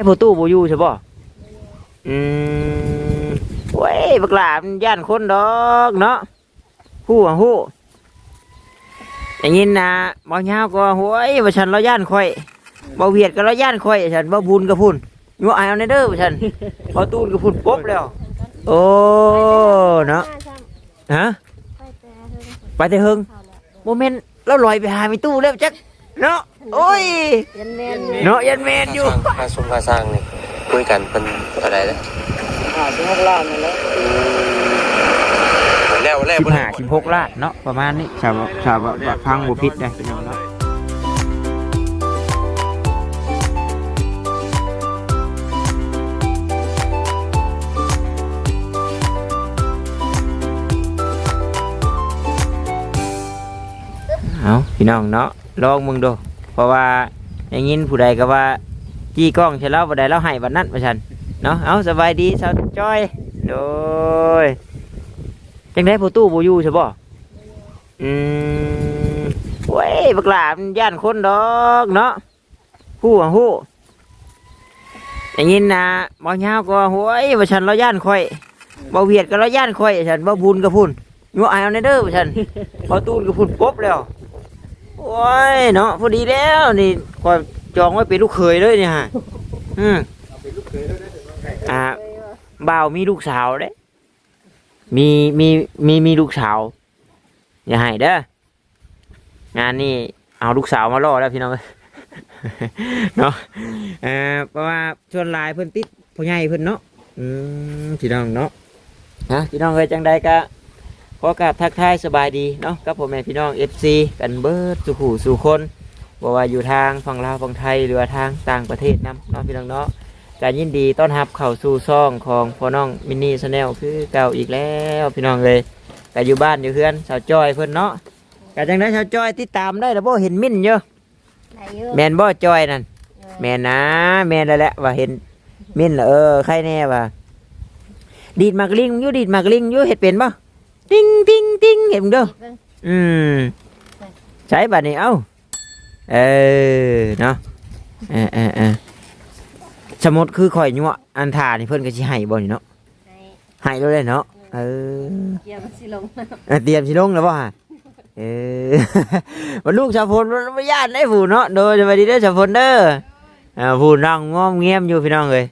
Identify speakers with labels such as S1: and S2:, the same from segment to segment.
S1: ได้ผู้ตู้บ่อยู่ใช่ป่ะอืมเว้ยบักหลามันย่านคนดอกเนาะฮู้อะฮู้อย่างนี้นะบ่ยาวก็โว้ยว่าฉันเราย่านข่อยบ่เวียดก็เราย่านข่อยฉันบ่บุญกับพุ่นอยู่อายเอาในเด้อว่าฉันบ่ตูนกับพุ่นปุ๊บแล้ว โอ้เนาะฮะไปแต่เฮิงโมเมนต์เราลอยไปหามีตู้แล้วจัก เนาะโอ้ย
S2: ยันแมน
S1: เนาะยันแมนอยู่
S3: ค่าซุ้มค่าสร้างนี่คุยกันเป็นอะไรนะ
S2: หาสิบหกล้านนั่นแหละ
S3: แล้วแล้ว
S1: สิบห้าสิบหกล้านเนาะประมาณนี้ชาวชาวพังบุพิษได้พี่น้องเนาะเอาพี่น้องเนาะ ลองมึงดูเพราะว่าอย่างนี้ผู้ใดก็ว่าจี้กล้องใช่แล้วผู้ใดเราให้บันนั้นประชันเนาะเอาสบายดีสาวจ้อยโดยจังได้ผู้ตู้บ่อยู่ใช่ป่ะอืมเว้ยบักหลามย่านคนดอกเนาะฮู้อะฮู้อย่างนี้นะบ่ยาวก็โว้ยว่าฉันเราย่านข่อยบ่เวียดก็เราย่านข่อยฉันบ่บุญกับพุ่นอยู่อาเอาในเด้อว่าฉันบ่ตูนกับพุ่นปุ๊บแล้ว โอ้ยเนาะพอดีแล้วนี่ก็จองไว้เป็นลูกเขยเลยเนี่ยฮะอืมอ่าบ่าวมีลูกสาวเด้ มีมีมีมีลูกสาว อย่าให้เด้องานนี่เอาลูกสาวมาล่อแล้วพี่น้องเนาะเอ่อเพราะว่าชวนหลายเพิ่นติดพ่อใหญ่เพิ่นเนาะอืมพี่น้องเนาะฮะพี่น้องเอ้ยจังใดก็ ขอกราบทักทายสบายดีเนาะกับพ่อแม่พี่น้อง FC กันเบิดสุขูสู่คนบ่ว่าอยู่ทางฝั่งลาวฝั่งไทยหรือว่าทางต่างประเทศนํเนาะพี่น้องเนาะการยินดีต้อนรับเข้าสู่ซ่องของพ่อน้องมินนี่ชาแนลคือเก่าอีกแล้วพี่น้องเลยก็อยู่บ้านอยู่เพื่อนสาวจอยเพิ่นเนาะก็จังได้สาวจอยติดตามได้แล้วบ่เห็นมิ่นเยอะ
S2: ได้เยอะ
S1: แมนบ่จอยนั่นแมนนะแมนแล้วแหละว่าเห็นมิ่นแล้วเออใครแน่ว่าดีดหมากลิงอยู่ดีดหมากลิงอยู่เฮ็ดเป็นบ่ ติ้งติ้งติ้งเห็นบ่เด้ออืมใช้บัดนี้เอ้าเออเนาะเออเออเออสมมติคือข่อยยั่วอันทานี่เพิ่นก็สิให้บ่นี่เนาะ
S2: ให้
S1: ให้เลยเลยเนาะเออ
S2: เกี่ยวกับสิลง
S1: เออเตรียมสิลงแล้วบ่ฮะเออว่าลูกชาวพลมันบ่ย่านได้ผู้เนาะโดยสวัสดีเด้อชาวพลเด้ออ่าผู้นั่งง้อมเงียมอยู่พี่น้องเอ้ย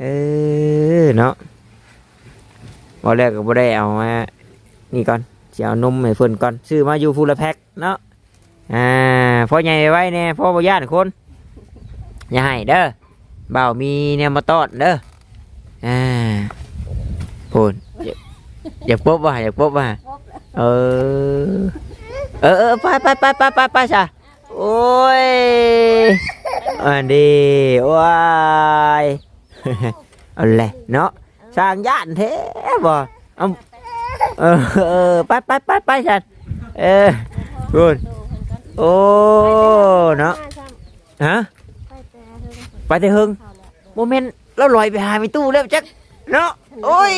S1: เออเนาะบ่แรกก็บ่ได้เอามา นี่ก่อนสิเอานมให้เพิ่นก่อนซื้อมาอยู่ฟูลแพ็คเนาะอ่าพอใหญ่ไว้แน่ยพอบ่ย่านคนอย่าให้เด้อบ่าวมีเนี่ยมาต้อนเด้ออ่าพูนอย่าอย่าปุ๊บว่ะอย่าปบว่ะเออเออเออไปไปไปไปไปไปจ้ะโอ้ยอันดีว้ายเอาแหละเนาะสร้างย่านแท้บ่เอา เออเออไปไปไปไปจ้ะเออพูนโอ้เนาะฮะไปแต่เฮิงโมเมนต์เราลอยไปหามีตู้แล้วจักเนาะโอ้ย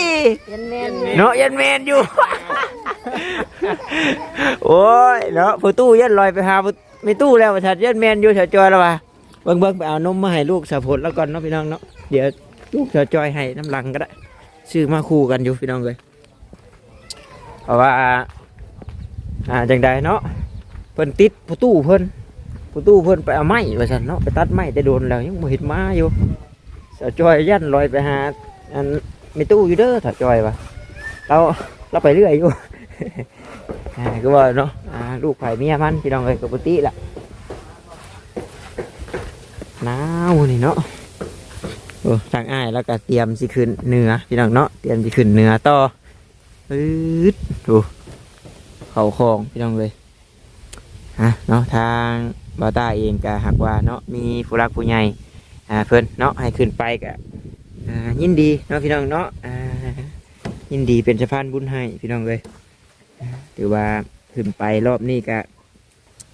S2: ยันแมน
S1: เนาะยันแมนอยู่โอ้ยเนาะผู้ตู้ยันลอยไปหามีตู้แล้วประชายันแมนอยู่แถวจอยแล้วว่ะเบิ่งเบิ่งไปเอานมมาให้ลูกสาวผลแล้วก่อนเนาะพี่น้องเนาะเดี๋ยวลูกแถวจอยให้น้ำลังก็ได้ซื้อมาคู่กันอยู่พี่น้องเลย เพราะว่าอ่าจังใดเนาะเพิ่นติดผู้ตู้เพิ่นผู้ตู้เพิ่นไปเอาไม้ว่าซั่นเนาะไปตัดไม้แต่โดนแล้วยังบ่เห็นมาอยู่สาวจอยยันลอยไปหาอันไม่ตู้อยู่เด้อสาวจอยว่ะเราเราไปเรื่อยอยู่ก็ว่าเนาะอ่าลูกไผ่เมียมันพี่น้องเอ้ยกับปติละหนาวนี่เนาะโอ้ทางอ้ายแล้วก็เตรียมสิขึ้นเนื้อพี่น้องเนาะเตรียมสิขึ้นเนื้อต่อ อืดดูเขาคลองพี่น้องเลยฮะเนาะทางบาต้าเองก็หักว่าเนาะมีผู้รักผู้ใหญ่อ่าเพื่อนเนาะให้ขึ้นไปกะอ่ายินดีเนาะพี่น้องเนาะอ่ายินดีเป็นสะพานบุญให้พี่น้องเลยถือว่าขึ้นไปรอบนี้ก็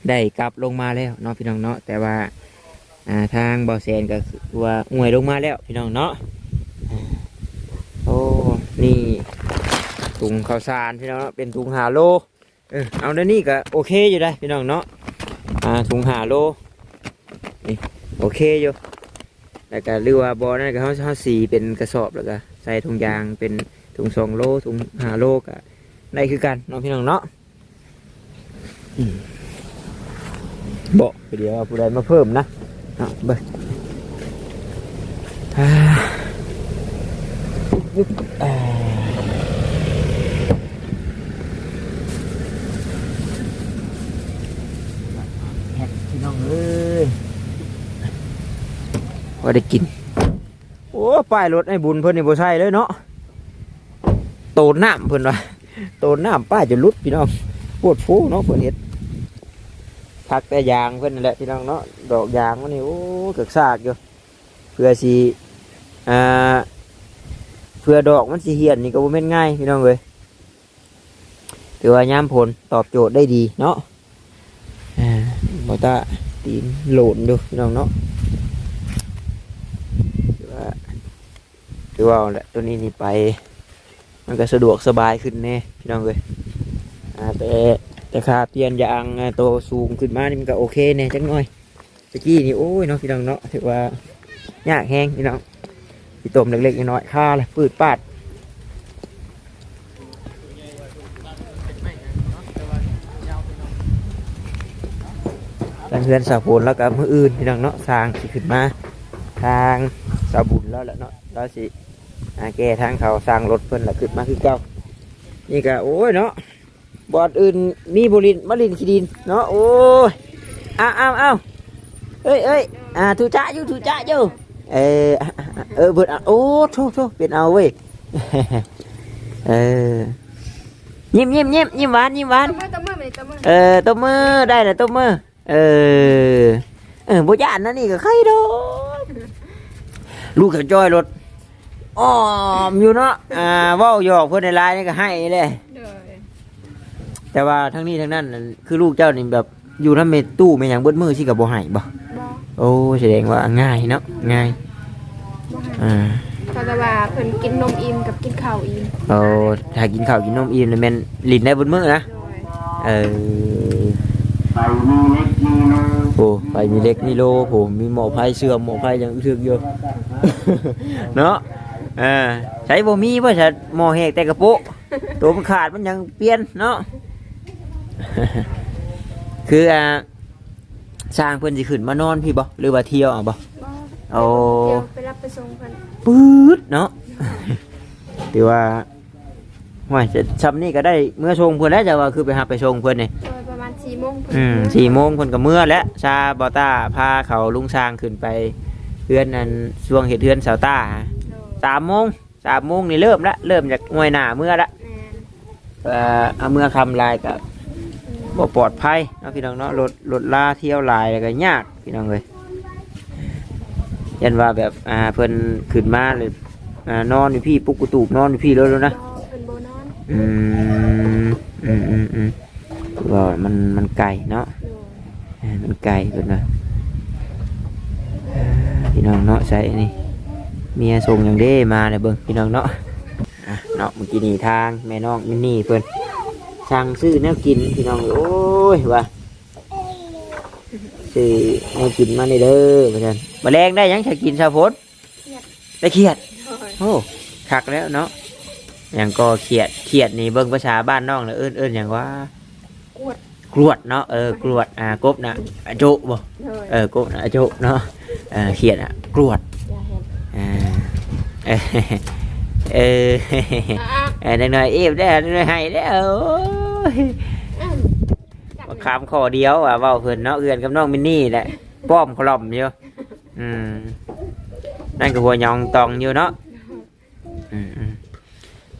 S1: ได้กลับลงมาแล้วเนาะพี่น้องเนาะแต่ว่าอ่าทางบ่อแซนก็คือว่าอวยลงมาแล้วพี่น้องเนาะโอ้นี่ ถุงข้าวสารพี่น้องเนาะเป็นถุงหาโลเออเอาดี๋ยวนี้ก็โอเคอยู่ได้พี่น้องเนาะอ่าถุงหาโลนี่โอเคอยู่แล้วก็หรือว่าบ่นั่นก็เฮาเฮาสีเป็นกระสอบแล้วก็ใส่ถุงยางเป็นถุงสองโลถุงหาโลก็ได้คือกันน้องพี่น้องเนาะอืมบอกเดี๋ยวเอาผู้ใดมาเพิ่มนะเอาเบิ่งอ่ายุบอ่าแฮะพี่น้องเอ้ย ว่าได้กิน โอ้ป้ายรถไอ้บุญเพิ่นนี่บ่ใช่เลยเนาะโตนน้ำเพิ่นว่าโตนน้ำป้ายจะลุดพี่น้องปวดฟูเนาะเพิ่นเฮ็ดพักแต่ยางเพิ่นนั่นแหละพี่น้องเนาะดอกยางมันนี่โอ้เกิกซากอยู่เพื่อสิอ่าเพื่อดอกมันสิเหียนนี่ก็บ่แม่นง่ายพี่น้องเอ้ยถือว่ายามผลตอบโจทย์ได้ดีเนาะอ่าบ่ตาตีนโหลนอยู่พี่น้องเนาะ ถือว่า ถือว่าแหละตัวนี้นี่ไป มันก็สะดวกสบายขึ้นแน่พี่น้องเลยแต่แต่ค่าเปลี่ยนยางอ่าตัวสูงขึ้นมานี่มันก็โอเคเนี่ยจังหน่อยตะกี้นี่โอ้ยเนาะพี่น้องเนาะถือว่ายากแห้งพี่น้องพี่ต้มเล็กๆน้อยๆค่าเลยปืดปาดทางเพื่อนสาวโพนแล้วก็มืออื่นพี่น้องเนาะสางสิขึ้นมา ทางสาวบุญแล้วแหละเนาะแล้วสิ แก้ทางเขาสร้างรถเพิ่นละขึ้นมาคือเก่านี่ก็โอ้ยเนาะบอดอื่นมีบุรินมะลินขีดินเนาะโอ้ยอ้าวอ้าวอ้าวเอ้ยเอ้ยอ่าถูจ้าอยู่ถูจ้าอยู่เอออะอะอะเออเบิดอะโอ้โถโถเป็นเอาเว้ยเออยิ้มยิ้มยิ้มยิ้มหวานยิ้มหวาน
S2: ตบมือตบมือไปตบมือ
S1: เออตัวมือได้แล้วตัวมือเออเออบ่ยานนะนี่ก็ใครดอกลูกกับจอยรถ อ้อมอยู่เนาะอ่าเว้าหยอกเพื่อนในไลน์นี่ก็ให้เลย
S2: เด้อ
S1: แต่ว่าทั้งนี้ทั้งนั้นน่ะคือลูกเจ้านี่แบบอยู่ทำเมตู้ไม่ยังเบิดมือสิกับบ่ให้บ่
S2: บ่
S1: โอ้แสดงว่าง่ายเนาะง่าย
S2: บ่ให้
S1: อ่า
S2: เขาจะว่าเพิ่นกินนมอิ่มกับกินข้าวอิ่ม
S1: โอ้ถ้ากินข้าวกินนมอิ่มแล้วแม่นลิ้นได้เบิดมือนะ
S2: โดย
S1: เออโอ้ไปมีเล็กมีโลผมมีหมอไฟเสื่อมหมอไฟยังอึกอยู่เนาะ เออใช้บ่มีว่าจะหมอแหกแต่กระโปะตัวมันขาดมันยังเปลี่ยนเนาะคืออ่าสร้างเพิ่นสิขึ้นมานอนพี่บ่หรือว่าเที่ยวเอาบ่
S2: บ่
S1: โอ้
S2: เดี๋ยวไปรับไปส่งเพิ่น
S1: ปื๊ดเนาะถือว่าว่าจะชำนี่ก็ได้เมื่อชงเพื่อนแล้วจะว่าคือไปหาไปชงเพื่อนนี่
S2: โดยประมาณ4โมงเพิ่น
S1: อืมสี่โมงเพื่อนก็เมื่อแล้วชาบอต้าพาเขาลุงช้างขึ้นไปเพื่อนนั้นช่วงเหตุเพื่อนสาวต้า
S2: โดย
S1: สามโมงสามโมงนี่เริ่มละเริ่มจากงวยหน้าเมื่อละ
S2: แม่น
S1: เอ่อเอาเมื่อคำลายกับบ่ปลอดภัยเนาะพี่น้องเนาะรถรถลาเที่ยวลายแล้วก็ยากพี่น้องเลยยันว่าแบบอ่าเพิ่นขึ้นมาเลยอ่านอนอยู่พี่ปุกกุตูบนอนอยู่พี่แล้วแล้วนะ
S2: บ่เพิ่นบ่นอน
S1: อืมอืมอืมอืมว่ามันมันไกลเนาะ
S2: โดย
S1: เออมันไกลเกินนะเออพี่น้องเนาะใส่นี่ เมียส่งอย่างเด้มาเลยเบิ่งพี่น้องเนาะอะเนาะเมื่อกี้นี่ทางแม่น้องมินนี่เพิ่นสั่งซื้อแนวกินพี่น้องโอ้ยว่าซื้อแนวกินมาในเด้อพี่น้องแมลงได้หยังจะกินชาพดได้เขียด
S2: โดย
S1: โอ้คักแล้วเนาะอย่างก็เขียดเขียดนี่เบิ่งภาษาบ้านน้องเนอะเอิ้นเอิ้นอย่างว่า
S2: กวด
S1: กรวดเนาะเออกรวดอ่ากบนะอะโจบ่
S2: โดย
S1: เออกบนะอะโจเนาะเออเขียดอะกรวด
S2: อย่าเห็น
S1: อ่า เออเออเออหน่อยเอฟได้หน่อยให้ได้อโอ้ย
S2: อะจับ
S1: มาคำขอเดียวอะเว้าเพิ่นเนาะเอือนกับน้องมินนี่แหละป้อมคล่อมอยู่อืมนั่นก็หัวยองตองอยู่เนาะอืมอืม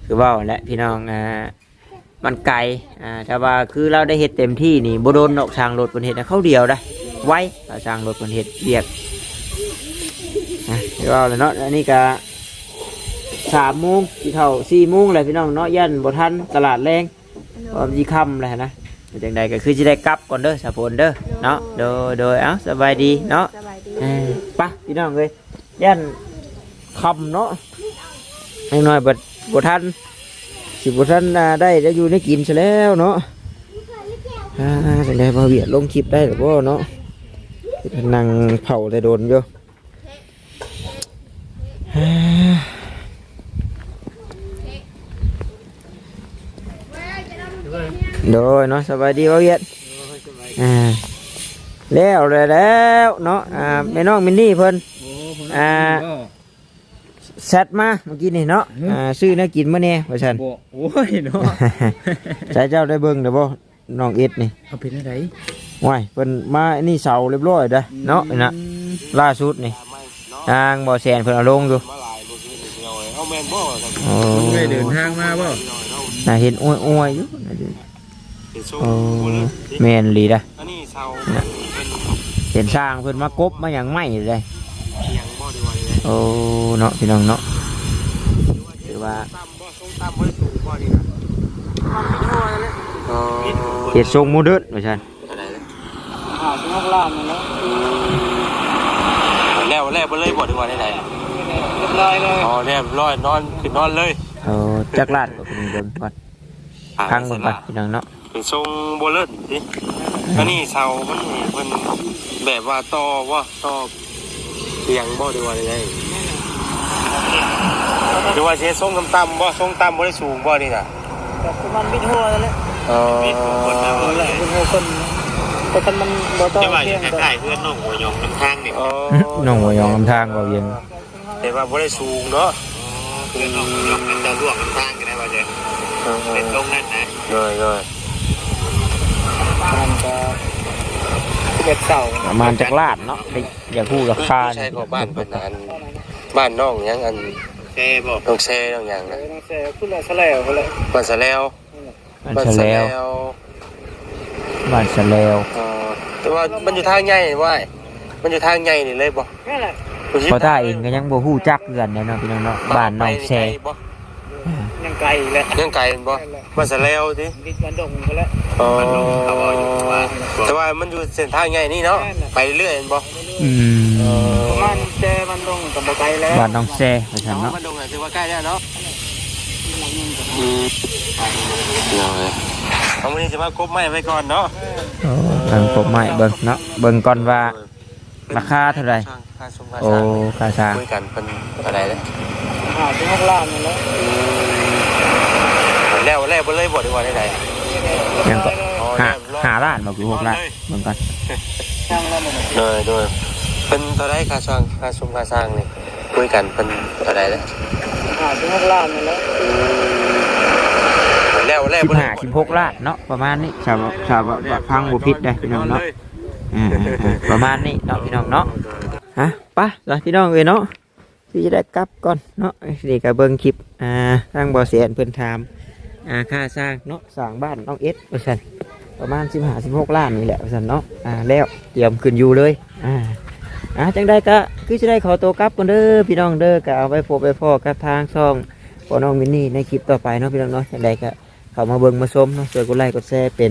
S1: คือเว่าและพี่น้องอ่ามันไกลอ่าแต่ว่าคือเราได้เห็ดเต็มที่นี่บโดนออกทางรถบนเห็ดเข้าเดียวได้ไว้ทางรถบนเห็ดเบียกอะคือเว่าเลยเนาะอันนี้ก็ สามโมงที่เท่าสี่โมงเลยพี่น้องเนาะยันบ่ทันตลาดแรง
S2: โด
S1: พอยจีค่ำเลยนะเป็นจังใดก็คือจะได้กลับก่อนเด้อสาพนเด้อเนาะโดยโดยเอ้าสบายดีเนาะ
S2: สบายดี
S1: เออไปะพี่น้องเลยยันคำเนาะให้น้อยบัดบทันสิบทันอ่าได้ได้อยู่ได้กินซะแล้วเนาะอ่าเป็นไรมาเวียดลงคลิปได้หรือเปล่าเนาะนั่งเผาแต่โดนอยู่ โดยเนาะสบายดีบ่าวเวียดอ่าแล้วแล้วแล้วเนาะอ่าแม่น้องมินนี่เพิ่นอ่าแซดมาเมื่อกี้นี่เนาะอ่าซื้อแน่ากินมาแน่ว่าซั่น
S4: บ่โอ้ยเนาะ
S1: ใช้เจ้าได้เบิ่งเด้อบ่น้องเอ็ดนี่
S4: เอาเป็นอะไร
S1: ว้ายเพิ่นมานี่เสาเรียบร้อยเด้อเนาะนี่นะล่าสุดนี่ทางบ่อแสนเพิ่นเอาลงอยู่
S3: มาหลายบ่ซื้อนี่เอาไว้เอาแม่นบ่ครับ
S1: โอ้
S4: มึงได้เดินทางมาบ่
S1: น่าเห็นอ้วยๆอยู่น่าจะ
S3: เป็น โซ่
S1: โอ้
S3: บ่เลย
S1: แม่นอีหลีเด้อ
S3: อันนี้เซาเป็น
S1: เห็นสร้างเพิ่นมากบมาอย่างไม่เลย
S3: เคียงบ่ดีกว่าเลย
S1: โอ้เนาะพี่น้องเนาะถือว่า
S3: ตามบ่ทรงตามบ่ได้สูงบ่นี่นะอ๋อ
S1: เฮ็ดทรงโมเดิร์นว่าซั่น
S3: อะไรนะ
S4: อ่าที่ห้องล่างนั่นแหละ
S3: แล้วแล้วบ่เลยบ่ดีกว่าได้ไหน
S4: เรียบร้อยเลย
S3: อ๋อเรียบร้อยนอนขึ้นนอนเลย
S1: เอาจักรลาดก็เป็นเบิ่งก่อนพังเบิ่งก่อนพี่น้องเนาะ
S3: เป็นทรงบ่เลิศสิอันนี้เซามันเพิ่นแบบว่าต่อว่าต่อเคียงบ่ดีกว่าได้หรือว่าสิทรงต่ำๆบ่ทรงต่ำบ่ได้สูงบ่นี่น่ะ
S4: แต่มันบิดหัวนั่นแหละ
S3: อ๋อ
S4: เออแหละบิดหัวคนแต่คันมันบ่ต้องเที่ยงแต่
S3: เพื่อนน้องหัวยองน้ำทางนี่อ๋อ
S1: น้องหัวยองลำทางบ่เวียง
S3: แต่ว่าบ่ได้สูงเนาะเพื่อนน้องหัวยองมันจะล่วงน้ำทางกันได้ว่าจะเป็นตรงนั้นนะเลยเลย
S4: มันก็สิบเอ็ดเสา
S1: ประมาณจักรลาดเนาะไปอย่าพูดราคา
S3: ใช่ก็บ้านเป็นอันบ้านน้องยังอันแซ่บ่น้องแซ่น้องหยัง
S4: เอ
S3: นะ
S4: อต้องแซ่ขึ้นแล้วแสลวพุ่นแหละ
S3: บ้านสะแล้ว
S1: บ้านสะแล้ว
S3: ว
S1: บ้านสะแล้ว
S3: เอ่อแต่ว่ามันอยู่ทางใหญ่ว่ายมันอยู่ทางใหญ่นี่เลยบ่
S4: นั่นแหละ
S1: เพราะถ้าเองก็ยังบ่ฮู้จักกันเนาะพี่น้องเนาะบ้านน้องแซ
S3: บ่
S4: ยังไกลแหละ
S3: ยังไกลบ่บ้านสะแล้วสิ
S4: ดิดมันดงพุ่นแหละ
S3: อ๋อแต่ว่ามันอยู่เส้นทางใหญ่นี่เนาะไปเรื่อยๆบ่
S1: อืม
S4: ประมาณเจมันดงกับบ่ไกลแล้ว
S1: บ้านน้องแซว่าซั่นเนาะ
S3: มันดงน่ะถือว่าใกล้แล้วเนาะอืมเลยเอาวันนี้จะมากบไม้ไว้ก่อนเนาะ
S1: โอ้ทางกบไม้เบิ่งเนาะเบิ่งก่อนว่าราคาเท่าไหร่
S3: ค่าสมค่า
S1: โอ้
S3: สร้าง
S1: ค่าสร้าง
S3: คุยกันเป็นอะไรเลย
S4: อ่าที่ห้องล่างนั่นแหละ
S3: แล้วแล้วบ่เลยบ่ดีกว่าได้ไหน
S1: ยังก็หาหาล้านบ่คือหกล้านเบิ่งก่อน
S4: ช่างแล้วมัน
S3: เลยด้วยเป็นเท่าไรค่าสร้างค่าสมค่าสร้างนี่คุยกันเป็นเท่าไรเลย
S4: อ่าที่ห้องล่างนั่นแหละ
S3: แล้วแล้ว
S1: สิบ
S3: บ่เลย
S1: ห้าสิบหกล้านเนาะประมาณนี้ชาวชาวว่าพังบ่ผิดได้พี่น้องเนาะอ่าๆๆประมาณนี้เนาะพี่น้องเนาะฮะไปล่ะพี่น้องเอ้ยเนาะที่จะได้กลับก่อนเนาะนี่ก็เบิ่งคลิปอ่าทางบ่อเสียนเพิ่นถาม อ่าค่าสร้างเนาะสร้างบ้านน้องเอสว่าซั่นประมาณ15 16ล้านนี่แหละว่าซั่นเนาะอ่าแล้วเตรียมขึ้นอยู่เลยอ่าอ่าจังได้ก็คือจะได้ขอตัวกลับก่อนเด้อพี่น้องเด้อก็เอาไว้พบไปพ่อกับทางช่องพ่อน้องมินนี่ในคลิปต่อไปเนาะพี่น้องเนาะจังได้ก็เข้ามาเบิ่งมาชมเนาะช่วยกดไลค์กดแชร์เป็น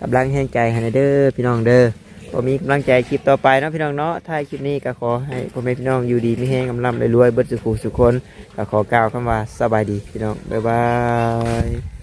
S1: กำลังแห่งใจให้เด้อพี่น้องเด้อ ผมมีกำลังใจคลิปต่อไปนะพี่น้องเนาะท้ายคลิปนี้ก็ขอให้พ่อแม่พี่น้องอยู่ดีไม่แห้งกำลังรวยเบิดสุขสุขคนก็ขอกล่าวคำว่าสบายดีพี่น้องบ๊ายบาย